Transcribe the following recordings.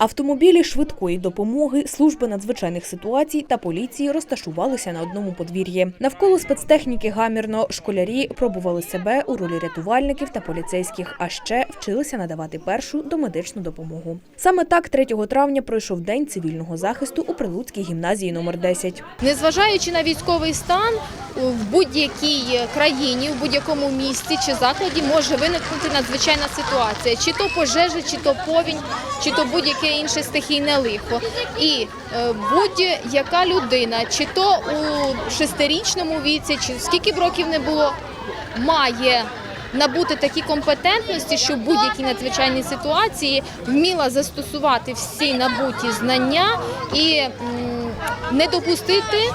Автомобілі швидкої допомоги, служби надзвичайних ситуацій та поліції розташувалися на одному подвір'ї. Навколо спецтехніки гамірно школярі пробували себе у ролі рятувальників та поліцейських, а ще вчилися надавати першу домедичну допомогу. Саме так 3 травня пройшов день цивільного захисту у Прилуцькій гімназії номер 10. Незважаючи на військовий стан, в будь-якій країні, в будь-якому місті чи закладі може виникнути надзвичайна ситуація, чи то пожежа, чи то повінь, чи то будь-яке інше стихійне лихо. І е, будь-яка людина, чи то у шестирічному віці, чи скільки б років не було, має набути такі компетентності, щоб в будь-якій надзвичайній ситуації вміла застосувати всі набуті знання і не допустити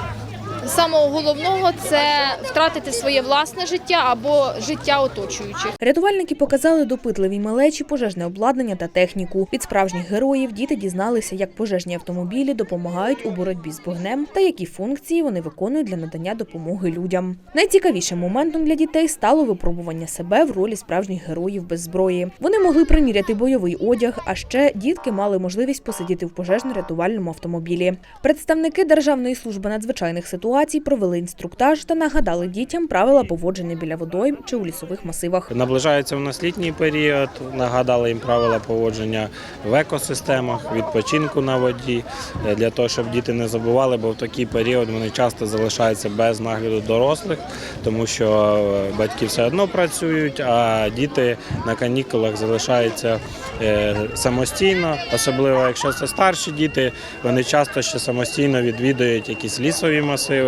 самого головного це втратити своє власне життя або життя оточуючих. Рятувальники показали допитливій малечі пожежне обладнання та техніку. Від справжніх героїв діти дізналися, як пожежні автомобілі допомагають у боротьбі з вогнем та які функції вони виконують для надання допомоги людям. Найцікавішим моментом для дітей стало випробування себе в ролі справжніх героїв без зброї. Вони могли приміряти бойовий одяг, а ще дітки мали можливість посидіти в пожежно-рятувальному автомобілі. Представники Державної служби надзвичайних ситуацій провели інструктаж та нагадали дітям правила поводження біля водойм чи у лісових масивах. Наближається у нас літній період. Нагадали їм правила поводження в екосистемах, відпочинку на воді е, для того, щоб діти не забували, бо в такий період вони часто залишаються без нагляду дорослих, тому що е, батьки все одно працюють, а діти на канікулах залишаються е, самостійно, особливо якщо це старші діти, вони часто ще самостійно відвідують якісь лісові масиви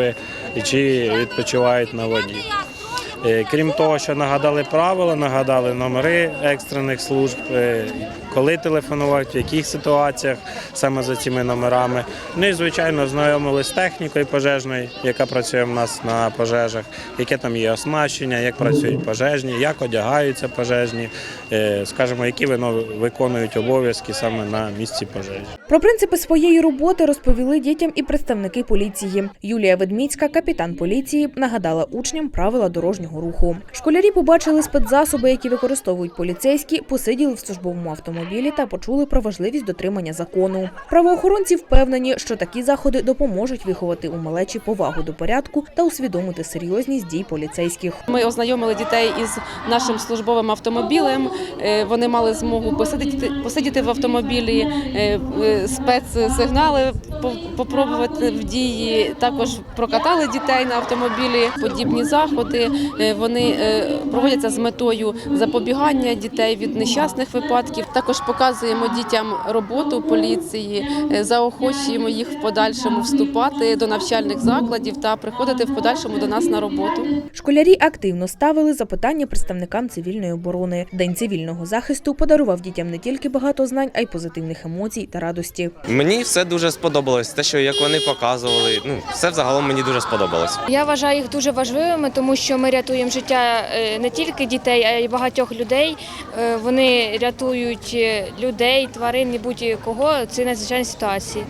чи відпочивають на воді. Е, Крім того, що нагадали правила, нагадали номери екстрених служб, е, коли телефонувати, в яких ситуаціях саме за цими номерами. Ну і звичайно ознайомились з технікою пожежною, яка працює в нас на пожежах, яке там є оснащення, як працюють пожежні, як одягаються пожежні, е, скажімо, які виконують обов'язки саме на місці пожежі. Про принципи своєї роботи розповіли дітям і представники поліції. Юлія Ведміцька, капітан поліції, нагадала учням правила дорожнього руху. Школярі побачили спецзасоби, які використовують поліцейські, посиділи в службовому автомобілі та почули про важливість дотримання закону. Правоохоронці впевнені, що такі заходи допоможуть виховати у малечі повагу до порядку та усвідомити серйозність дій поліцейських. Ми ознайомили дітей із нашим службовим автомобілем. Е, Вони мали змогу посидіти, посидіти в автомобілі, е, е, спецсигнали попробувати в дії. Також прокатали дітей на автомобілі. Подібні заходи вони проводяться з метою запобігання дітей від нещасних випадків. Також показуємо дітям роботу поліції, е, заохочуємо їх в подальшому вступати до навчальних закладів та приходити в подальшому до нас на роботу. Школярі активно ставили запитання представникам цивільної оборони. День цивільного захисту подарував дітям не тільки багато знань, а й позитивних емоцій та радості. Мені все дуже сподобалось. Те, що як вони показували, ну все взагалом мені дуже сподобалось. Я вважаю їх дуже важливими, тому що ми рятуємо життя е, не тільки дітей, а й багатьох людей. Е, Вони рятують людей, тварин і будь-кого. Це надзвичайні ситуації.